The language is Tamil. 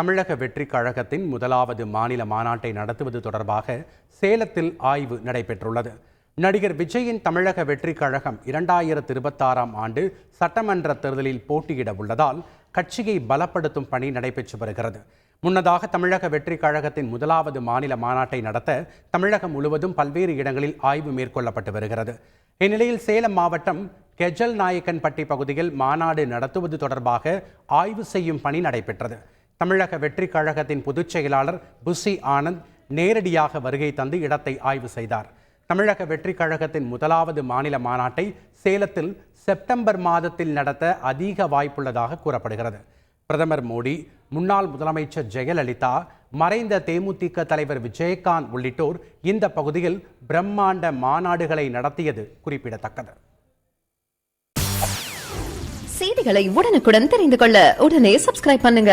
தமிழக வெற்றிக் கழகத்தின் முதலாவது மாநில மாநாட்டை நடத்துவது தொடர்பாக சேலத்தில் ஆய்வு நடைபெற்றுள்ளது. நடிகர் விஜயின் தமிழக வெற்றிக் கழகம் இரண்டாயிரத்து இருபத்தாறாம் ஆண்டு சட்டமன்ற தேர்தலில் போட்டியிட உள்ளதால் கட்சியை பலப்படுத்தும் பணி நடைபெற்று வருகிறது. முன்னதாக தமிழக வெற்றிக் கழகத்தின் முதலாவது மாநில மாநாட்டை நடத்த தமிழகம் முழுவதும் பல்வேறு இடங்களில் ஆய்வு மேற்கொள்ளப்பட்டு வருகிறது. இந்நிலையில் சேலம் மாவட்டம் கெஜல் நாயக்கன்பட்டி பகுதியில் மாநாடு நடத்துவது தொடர்பாக ஆய்வு செய்யும் பணி நடைபெற்றது. தமிழக வெற்றி கழகத்தின் பொதுச் செயலாளர் புசி ஆனந்த் நேரடியாக வருகை தந்து இடத்தை ஆய்வு செய்தார். தமிழக வெற்றி கழகத்தின் முதலாவது மாநில மாநாட்டை சேலத்தில் செப்டம்பர் மாதத்தில் நடத்த அதிக வாய்ப்புள்ளதாக கூறப்படுகிறது. பிரதமர் மோடி முன்னாள் முதலமைச்சர் ஜெயலலிதா மறைந்த தேமுதிக தலைவர் விஜயகாந்த் உள்ளிட்டோர் இந்த பகுதியில் பிரம்மாண்ட மாநாடுகளை நடத்தியது குறிப்பிடத்தக்கது. செய்திகளை உடனுக்குடன் தெரிந்து கொள்ள உடனே சப்ஸ்கிரைப் பண்ணுங்க.